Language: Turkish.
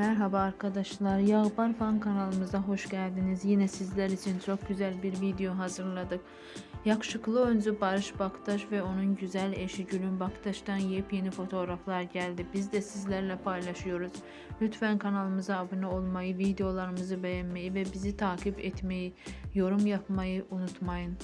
Merhaba arkadaşlar. Yağbar Fan kanalımıza hoş geldiniz. Yine sizler için çok güzel bir video hazırladık. Yakışıklı öncü Barış Baktaş ve onun güzel eşi Gülün Baktaş'tan yepyeni fotoğraflar geldi. Biz de sizlerle paylaşıyoruz. Lütfen kanalımıza abone olmayı, videolarımızı beğenmeyi ve bizi takip etmeyi, yorum yapmayı unutmayın.